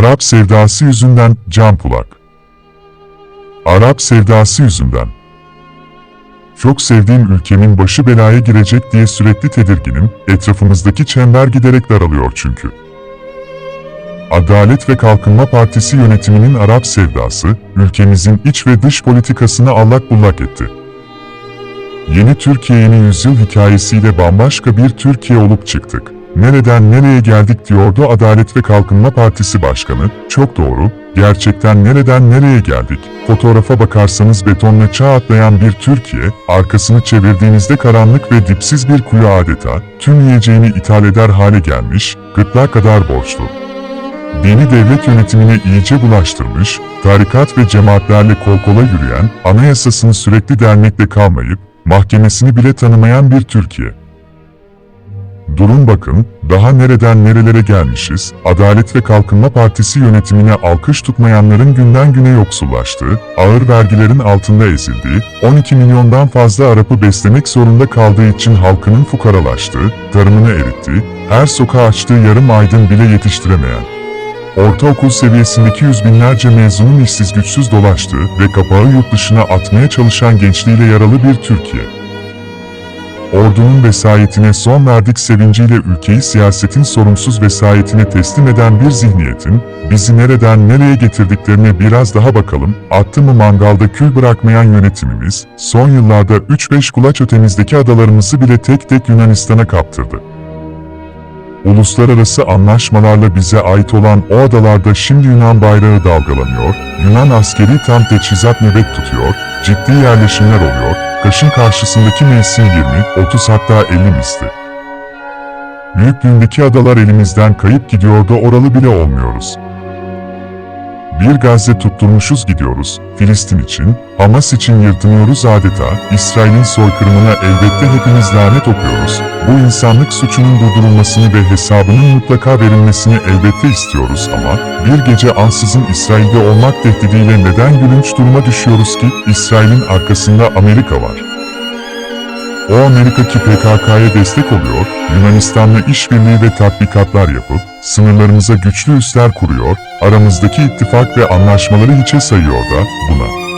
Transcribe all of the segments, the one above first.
Arap sevdası yüzünden Can Pulak. Arap sevdası yüzünden. Çok sevdiğim ülkemin başı belaya girecek diye sürekli tedirginim, etrafımızdaki çember giderek daralıyor çünkü. Adalet ve Kalkınma Partisi yönetiminin Arap sevdası, ülkemizin iç ve dış politikasını allak bullak etti. Yeni Türkiye yeni yüzyıl hikayesiyle bambaşka bir Türkiye olup çıktık. Nereden nereye geldik diyordu Adalet ve Kalkınma Partisi Başkanı. Çok doğru, gerçekten nereden nereye geldik? Fotoğrafa bakarsanız betonla çağ atlayan bir Türkiye, arkasını çevirdiğinizde karanlık ve dipsiz bir kuyu adeta, tüm yiyeceğini ithal eder hale gelmiş, gırtlağa kadar borçlu. Dini devlet yönetimine iyice bulaştırmış, tarikat ve cemaatlerle kol kola yürüyen, anayasasını sürekli dermekle kalmayıp, mahkemesini bile tanımayan bir Türkiye. Durun bakın, daha nereden nerelere gelmişiz, Adalet ve Kalkınma Partisi yönetimine alkış tutmayanların günden güne yoksullaştığı, ağır vergilerin altında ezildiği, 12 milyondan fazla Arap'ı beslemek zorunda kaldığı için halkının fukaralaştığı, tarımını erittiği, her sokağa açtığı yarım aydın bile yetiştiremeyen, ortaokul seviyesindeki yüz binlerce mezunun işsiz güçsüz dolaştığı ve kapağı yurt dışına atmaya çalışan gençliğiyle yaralı bir Türkiye. Ordunun vesayetine son verdik sevinciyle ülkeyi siyasetin sorumsuz vesayetine teslim eden bir zihniyetin, bizi nereden nereye getirdiklerine biraz daha bakalım, attı mı mangalda kül bırakmayan yönetimimiz, son yıllarda 3-5 kulaç ötemizdeki adalarımızı bile tek tek Yunanistan'a kaptırdı. Uluslararası anlaşmalarla bize ait olan o adalarda şimdi Yunan bayrağı dalgalanıyor, Yunan askeri tam teçhizat nöbet tutuyor, ciddi yerleşimler oluyor, kaşın karşısındaki mevsim 20, 30 hatta 50 misli. Büyüklüğündeki adalar elimizden kayıp gidiyor da oralı bile olmuyoruz. Bir Gazze tutturmuşuz gidiyoruz, Filistin için, Hamas için yırtınıyoruz adeta, İsrail'in soykırımına elbette hepimiz lanet okuyoruz. Bu insanlık suçunun durdurulmasını ve hesabının mutlaka verilmesini elbette istiyoruz ama, bir gece ansızın İsrail'de olmak tehdidiyle neden gülünç duruma düşüyoruz ki, İsrail'in arkasında Amerika var. O Amerika ki PKK'ya destek oluyor, Yunanistan'la işbirliği ve tatbikatlar yapıp, sınırlarımıza güçlü üsler kuruyor, aramızdaki ittifak ve anlaşmaları hiçe sayıyor da, buna.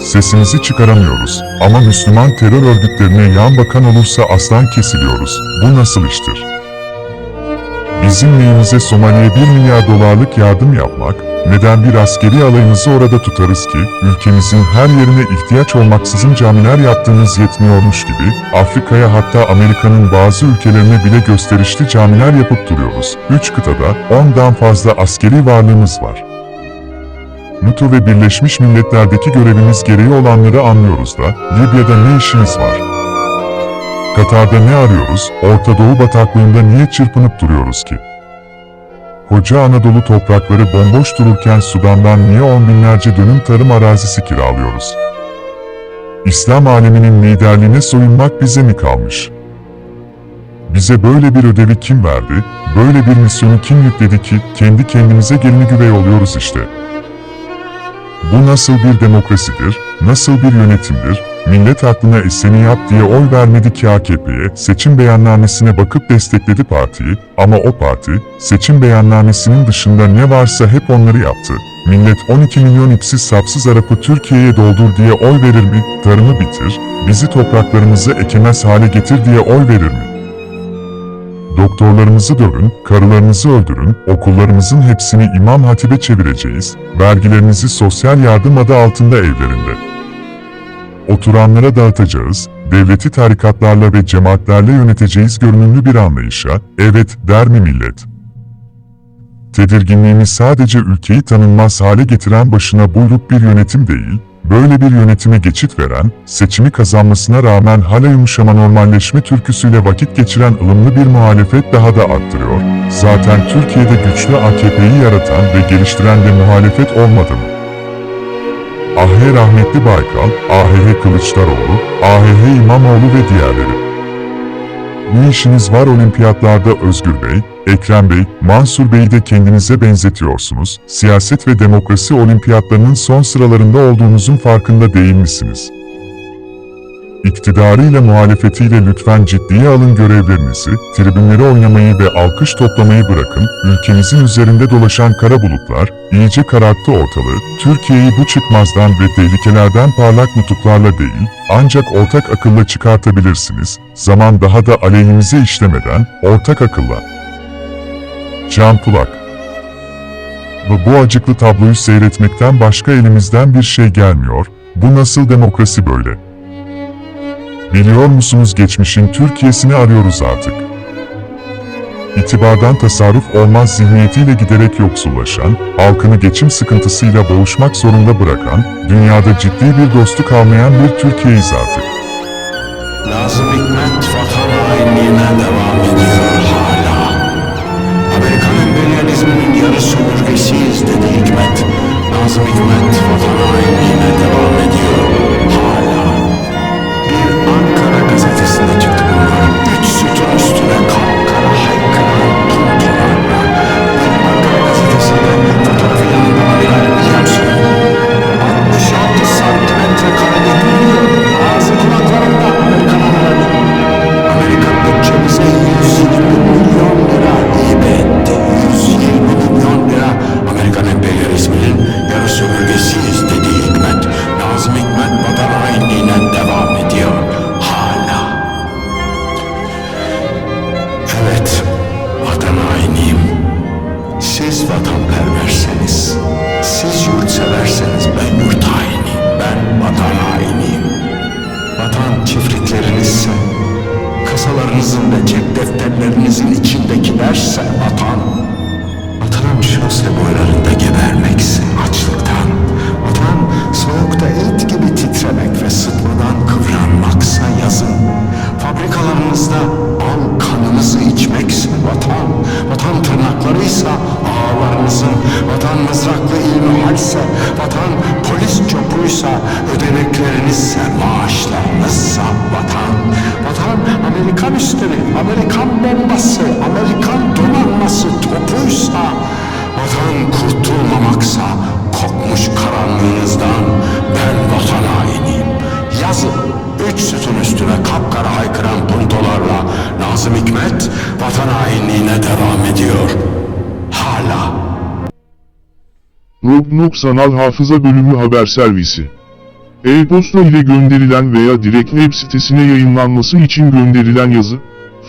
Sesimizi çıkaramıyoruz ama Müslüman terör örgütlerine yan bakan olursa aslan kesiliyoruz. Bu nasıl iştir? Bizim neyimize Somali'ye 1 milyar dolarlık yardım yapmak, neden bir askeri alayımızı orada tutarız ki, ülkemizin her yerine ihtiyaç olmaksızın camiler yaptığınız yetmiyormuş gibi, Afrika'ya hatta Amerika'nın bazı ülkelerine bile gösterişli camiler yapıp duruyoruz. Üç kıtada 10'dan fazla askeri varlığımız var. NATO ve Birleşmiş Milletler'deki görevimiz gereği olanları anlıyoruz da, Libya'da ne işimiz var? Katar'da ne arıyoruz, Orta Doğu bataklığında niye çırpınıp duruyoruz ki? Koca Anadolu toprakları bomboş dururken Sudan'dan niye on binlerce dönüm tarım arazisi kiralıyoruz? İslam aleminin liderliğine soyunmak bize mi kalmış? Bize böyle bir ödevi kim verdi, böyle bir misyonu kim yükledi ki kendi kendimize gelini güvey oluyoruz işte. Bu nasıl bir demokrasidir, nasıl bir yönetimdir, millet aklına eseni yap diye oy vermedi ki AKP'ye, seçim beyannamesine bakıp destekledi partiyi, ama o parti, seçim beyannamesinin dışında ne varsa hep onları yaptı. Millet 12 milyon ipsiz sapsız Arap'ı Türkiye'ye doldur diye oy verir mi, tarımı bitir, bizi topraklarımızı ekemez hale getir diye oy verir mi? Doktorlarımızı dövün, karılarınızı öldürün, okullarımızın hepsini imam hatibe çevireceğiz, vergilerinizi sosyal yardım adı altında evlerinde. Oturanlara dağıtacağız, devleti tarikatlarla ve cemaatlerle yöneteceğiz görünümlü bir anlayışa, evet der mi millet? Tedirginliğimiz sadece ülkeyi tanınmaz hale getiren başına buyruk bir yönetim değil, böyle bir yönetime geçit veren, seçimi kazanmasına rağmen hala yumuşama normalleşme türküsüyle vakit geçiren ılımlı bir muhalefet daha da arttırıyor. Zaten Türkiye'de güçlü AKP'yi yaratan ve geliştiren de muhalefet olmadı mı? AH Rahmetli Baykal, AHH Kılıçdaroğlu, AHH İmamoğlu ve diğerleri. Ne işiniz var olimpiyatlarda Özgür Bey, Ekrem Bey, Mansur Bey'i de kendinize benzetiyorsunuz. Siyaset ve demokrasi olimpiyatlarının son sıralarında olduğunuzun farkında değil misiniz? İktidarıyla muhalefetiyle lütfen ciddiye alın görevlerinizi, tribünleri oynamayı ve alkış toplamayı bırakın, ülkemizin üzerinde dolaşan kara bulutlar, iyice kararttı ortalığı, Türkiye'yi bu çıkmazdan ve tehlikelerden parlak nutuklarla değil, ancak ortak akılla çıkartabilirsiniz, zaman daha da aleyhimize işlemeden, ortak akılla. Can Pulak Ve bu acıklı tabloyu seyretmekten başka elimizden bir şey gelmiyor, bu nasıl demokrasi böyle? Biliyor musunuz geçmişin Türkiye'sini arıyoruz artık. İtibardan tasarruf olmaz zihniyetiyle giderek yoksullaşan, halkını geçim sıkıntısıyla boğuşmak zorunda bırakan, dünyada ciddi bir dostu kalmayan bir Türkiye'yiz artık. Nazım Hikmet vatan hainliğine vatanperverseniz, siz yurtseverseniz ben yurt haini, ben vatan hainiyim. Vatan çiftliklerinizse, kasalarınızın ve cep defterlerinizin içindekilerse vatan, vatanın şose boylarında gebermekse Üstleri, Amerikan bombası, Amerikan donanması topuysa, vatan kurtulmamaksa, kokmuş karanlığınızdan ben vatan hainiyim. Yazın üç sütun üstüne kapkara haykıran puntolarla Nazım Hikmet vatan hainliğine devam ediyor. Hala. Rognok Sanal Hafıza Bölümü Haber Servisi E-posta ile gönderilen veya direkt web sitesine yayınlanması için gönderilen yazı,